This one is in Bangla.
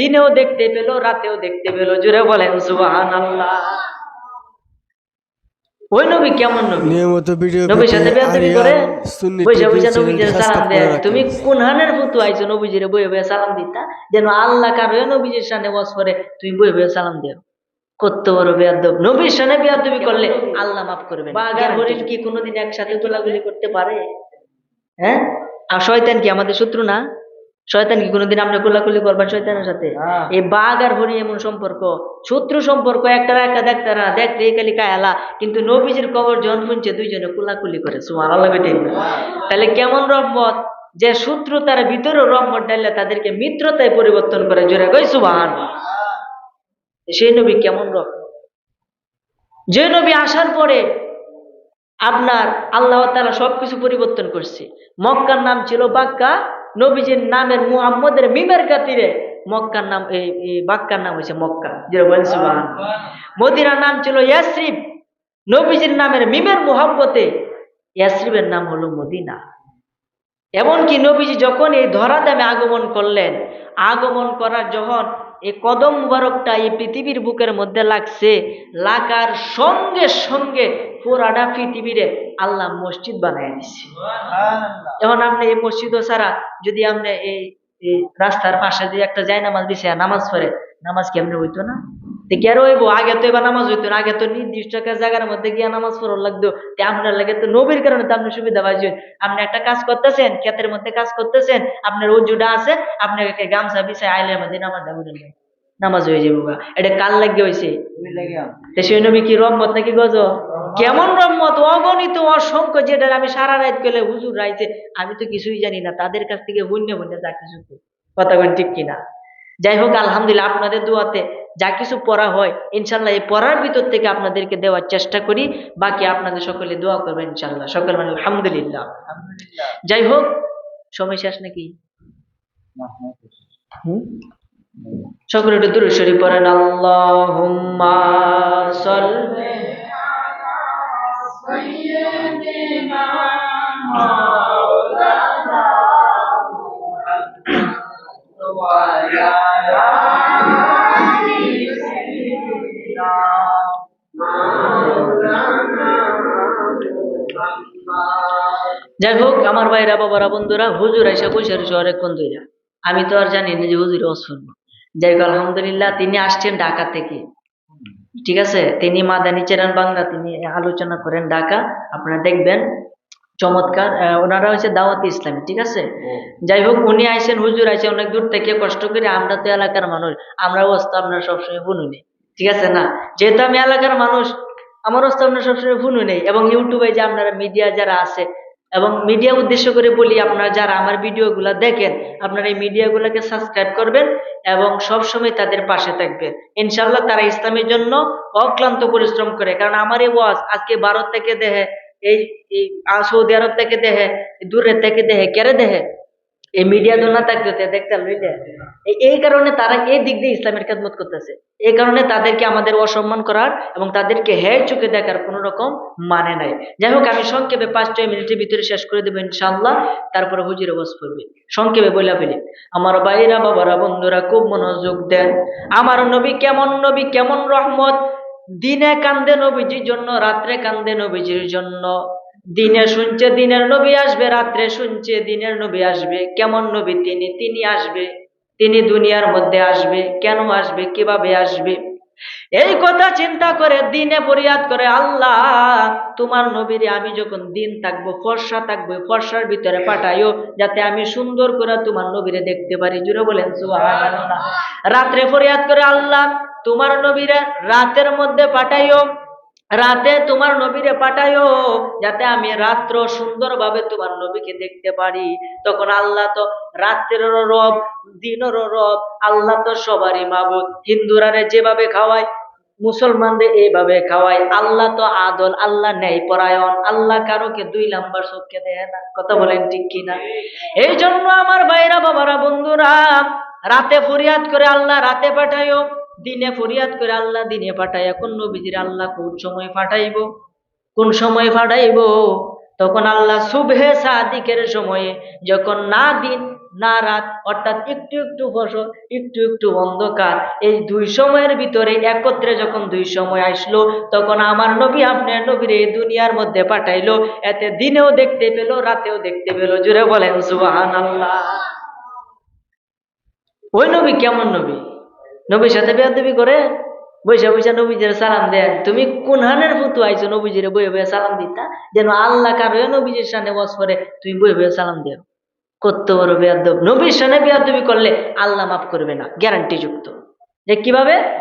দিনেও দেখতে পেল রাতেও দেখতে পেল। জুড়ে বলেন সুবাহান আল্লাহ ওই নবী কেমন নবী? নিয়মিত ভিডিও নবীর সাথে বেয়াদবি করে সালাম দেয়। তুমি কোন হানের ফুতু আইছো নবীজিরে বয়ে বয়ে সালাম দিতা? যেন আল্লাহ কার হয়ে নবীজির সামনে বস করে তুমি বয়ে বয়ে সালাম দিও। কত বড় বেয়াদব। নবীর সামনে বেয়াদবি করলে আল্লাহ মাফ করবেন। বাঘ আর হরিণ কি কোনোদিন একসাথে গোলাগুলি করতে পারে? হ্যাঁ? আর শয়তান কি আমাদের শত্রু না? শয়তান কি কোনোদিন আমরা কোলাকুলি করবেন শয়তানের সাথে। এই বাঘ আর হরিণ এমন সম্পর্ক শত্রু সম্পর্ক একটা একা দেখতে না দেখতে খালি কায়ালা কিন্তু নবীজির কবর যখন শুনছে দুইজনে কুলাকুলি করে সুমার আল্লাহ তাহলে কেমন রহমত যে শত্রুতার ভিতরেও রহমত ডাইলে তাদেরকে মিত্রতায় পরিবর্তন করে জোরে কই সুবাহান সেই নবী কেমন রহমত। যে নবী আসার পরে আপনার আল্লাহ তারা সবকিছু পরিবর্তন করছে। মক্কার নাম ছিল বাক্কা নবীজির নামের মুহাম্মদের মিমের খাতিরে মক্কার নাম, এই বাক্কার নাম হয়েছে মক্কা। যেটা সুবহান। মদিনার নাম ছিল ইয়াসরিব। নবীজির নামের মিমের মোহাব্বতে ইয়াসরিবের নাম হলো মদিনা। এমনকি নবীজি যখন এই ধরা দামে আগমন করলেন, আগমন করার যখন এই কদম মুবারকটা এই পৃথিবীর বুকের মধ্যে লাগছে, লাগার সঙ্গে সঙ্গে পুরাটা পৃথিবীরে আল্লাহ মসজিদ বানাই দিচ্ছে এখন আপনি এই মসজিদ ছাড়া যদি আপনি এই রাস্তার পাশে যে একটা যায় নামাজ দিছে নামাজ পড়ে নামাজ কেমনে হইতো না? হইব? আগে তো এবার নামাজ হইতো না আগে তো নির্দিষ্ট একটা জায়গার মধ্যে গিয়ে নামাজ পড়ার লাগতো। তে আপনার লাগে তো নবীর কারণে তো আপনি সুবিধা পাইছেন আপনি একটা কাজ করতেছেন ক্ষেতের মধ্যে কাজ করতেছেন আপনার উজুটা আছে আপনাকে গামছা বিছায় আইলের মধ্যে নামাজ দাবুলেন নামাজ হয়ে যাব গা। এটা কাল লাগিয়ে হয়েছে সেই নবী কি রহমত নাকি গজ কেমন রহমত? অগণিত অসংখ্য যেটা আমি সারা রাত গেলে হুজুর রাইছে আমি তো কিছুই জানি না তাদের কাছ থেকে হুন্য হুন্য যা কিছু কথা বলেন ঠিক কিনা? যাই হোক আলহামদুলিল্লাহ আপনাদের দোয়াতে যা কিছু পড়া হয় ইনশাল্লাহ এই পড়ার ভিতর থেকে আপনাদেরকে দেওয়ার চেষ্টা করি। বাকি আপনাদের সকলে দোয়া করবেন ইনশাল্লাহ। সকল মানে আলহামদুলিল্লাহ। যাই হোক সময় শেষ নাকি? হুম? সকলে একটু দূরে শরীফ পড়েন সাল্লি যাই হোক আমার ভাইরা, বাবারা, বন্ধুরা, হুজুর আইসা বসে অনেকক্ষণ ধরে আমি তো আর জানি না যে হুজুর অসুন যাই হোক আলহামদুলিল্লাহ তিনি আসছেন ঢাকা থেকে। ঠিক আছে? তিনি মাদানী চেরান বাংলা তিনি আলোচনা করেন ঢাকা। আপনারা দেখবেন চমৎকার ওনারা হচ্ছে দাওয়াত ইসলামী ঠিক আছে? যাই হোক উনি আইসেন হুজুর আইসে অনেক দূর থেকে কষ্ট করে আমরা তো এলাকার মানুষ আমরা অবস্থা আপনার সবসময় শুনুনি ঠিক আছে না? যেহেতু আমি এলাকার মানুষ আমার অবস্থা আপনারা সবসময় শুনু নেই এবং ইউটিউবে যে আপনারা মিডিয়া যারা আছে এবং মিডিয়া উদ্দেশ্য করে বলি, আপনারা যারা আমার ভিডিওগুলো দেখেন, আপনারা এই মিডিয়াগুলোকে সাবস্ক্রাইব করবেন এবং সবসময় তাদের পাশে থাকবেন। ইনশাল্লাহ তারা ইসলামের জন্য অক্লান্ত পরিশ্রম করে, কারণ আমার এই ওয়াজ আজকে ভারত থেকে দেহে, এই সৌদি আরব থেকে দেহে দূরের থেকে দেহে, কেড়ে দেহে এই মিডিয়া দোনা থাকতে তে দেখতে লইলে এই- কারণে তারা এই দিক দিয়ে ইসলামের খেদমত করতেছে। এই কারণে তাদেরকে আমাদের অসম্মান করার এবং তাদেরকে হ্যাঁ চোখে দেখার কোনো রকম মানে নাই। যাই হোক, আমি সংক্ষেপে পাঁচ ছয় মিনিটের ভিতরে শেষ করে দেবো ইনশাল্লাহ তারপরে হুজুরে বস করবে সংক্ষেপে বলে ফেলি। আমার ভাইরা বাবারা, বন্ধুরা, খুব মনোযোগ দেন। আমার নবী কেমন নবী, কেমন রহমত? দিনে কান্দে নবীজির জন্য, রাত্রে কান্দে নবীজির জন্য। দিনে শুনছে, দিনের নবী আসবে, রাত্রে শুনছে, দিনের নবী আসবে। কেমন নবী? তিনি তিনি আসবে। তিনি দুনিয়ার মধ্যে আসবে। কেন আসবে? কীভাবে আসবে? এই কথা চিন্তা করে, দিনে ফরিয়াদ করে, আল্লাহ, তোমার নবীরে আমি যখন দিন থাকব, ফর্সা থাকব ফর্সার ভিতরে পাঠাইও, যাতে আমি সুন্দর করে তোমার নবীরে দেখতে পারি। জুড়ে বলেন রাত্রে ফরিয়াদ করে, আল্লাহ, তোমার নবীরে রাতের মধ্যে পাঠাইও। রাতে তোমার নবীরে পাঠাইও, যাতে আমি রাত্র সুন্দরভাবে তোমার নবীকে দেখতে পারি। তখন আল্লাহ তো রাত্রের রব, দিনেরও রব, আল্লাহ তো সবারই মাবুদ। হিন্দুরারে যেভাবে খাওয়ায়, মুসলমানদের এইভাবে খাওয়ায়। আল্লাহ তো আদল, আল্লাহ ন্যায় পরায়ণ আল্লাহ কারোকে দুই নাম্বার চোখকে দেয় না। কথা বলেন ঠিক কিনা এই জন্য আমার ভাইরা, বাবারা, বন্ধুরা, রাতে ফরিয়াদ করে আল্লাহ রাতে পাঠাইও। দিনে ফরিয়াদ করে আল্লাহ দিনে পাঠায় এখন নবীজির আল্লাহ কোন সময় পাঠাইব? কোন সময় পাঠাইব? তখন আল্লাহ শুভে সাদিকের সময়ে যখন না দিন, না রাত, অর্থাৎ একটু একটু ফসল, একটু একটু অন্ধকার, এই দুই সময়ের ভিতরে একত্রে যখন দুই সময় আসলো, তখন আমার নবী আপনার নবীর এই দুনিয়ার মধ্যে পাঠাইলো। এতে দিনেও দেখতে পেল, রাতেও দেখতে পেল। জুড়ে বলেন সুবাহান আল্লাহ ওই নবী কেমন নবী? নবীর সাথে বেয়াদবি করে বৈশা বৈশা নবীজির সালাম দেন। তুমি কোন হানের ফুতু আইছো নবীজির বয়ে বয়ে সালাম দিতা? যেন আল্লাহ কারও নবীজির সামনে বস করে, তুমি বয়ে বয়ে সালাম দেও। কত বড় বেয়াদব। নবীর সামনে বেয়াদবি করলে আল্লাহ মাফ করবে না, গ্যারান্টি যুক্ত। যে কীভাবে?